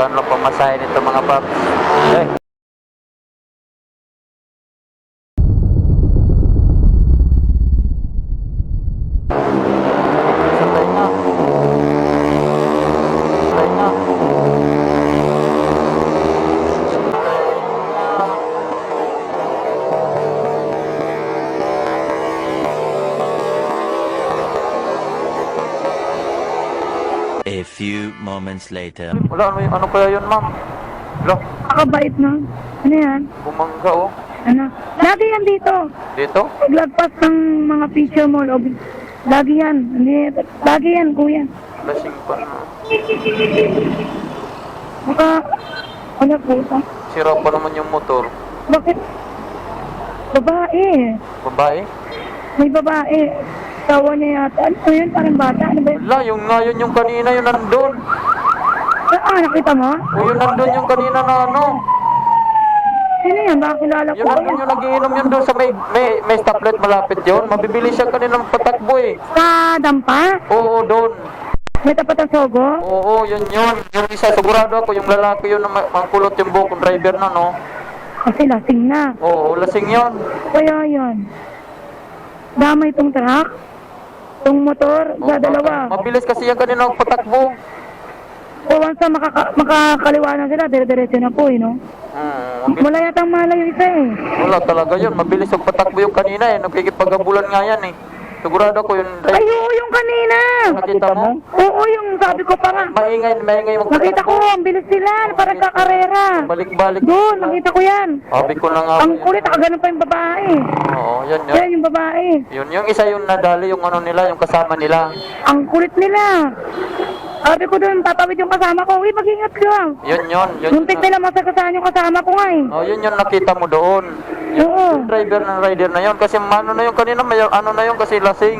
Ano pamasahe nito mga paps? Eh. Few moments later. Wala, ano, yung- ano kaya yun, ma'am? Wala, Nakabait na. Ano yan? bumangga, oh. Ano? Lagi yan dito. Dito? Paglagpas ng mga picture mo, log. Lagi yan. Hindi, lagi yan, kuya. Lasing pa na. Maka, ano puta? Sira pa naman yung motor. Bakit? Babae. Babae? May babae. Tawa niya yata. Ano yun? Parang bata. Ano ba yun? Wala, yung nga yun yung kanina, yung nandun. Ah, nakita mo? O yung nandun yung kanina na ano. Sino yan? Baka kilala ko. Yung nandun yung nagiinom yun doon sa may, may, may stoplight malapit yun. Mabibili siya kanina ng patakbo eh. Sa dampa? Oo, doon. May tapat ang sogo? Oo, yun yun. Yung isa, sigurado ako, yung lalaki yun na ma- mangkulot yung buhok ng driver na, no? Kasi lasing na. Oo, lasing yun. Kaya yan. Damay itong truck. Itong motor. Sa dalawa. Mabilis kasi yan kanina ang patakbo. O once na makaka makakaliwa na sila, dire-diretso na po, eh, no? Hmm, mabilis. Wala yatang malayo isa eh. Wala talaga yun. Mabilis yung patakbo yung kanina eh. Nagkikipagabulan nga yan eh. Sigurado ko yung Ay, oo, yung kanina! Nakita mo? Oo, yung sabi ko pa nga. Maingay, maingay yung Nakita ko, ang bilis sila, parang kakarera. Balik-balik. Doon, nakita ko yan. Sabi ko na nga. Ang kulit, nakaganon pa yung babae. Oo, yan yun. Yan yung babae. Yun, yung isa yung nadali, yung ano nila, yung kasama nila. Ang kulit nila. Sabi ko doon, tatawid yung kasama ko. Uy, mag-ingat ka. Yun yun. Yun, Muntik nila masagasahan yung kasama ko nga eh. Oh, yun yung nakita mo doon. Yung driver ng rider na yun. Kasi ano na yung kanina, may, ano na yun kasi lasing.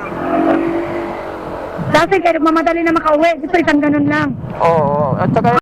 Kasi kaya mamadali na makauwi. Gusto isang ganun lang. Oo. At saka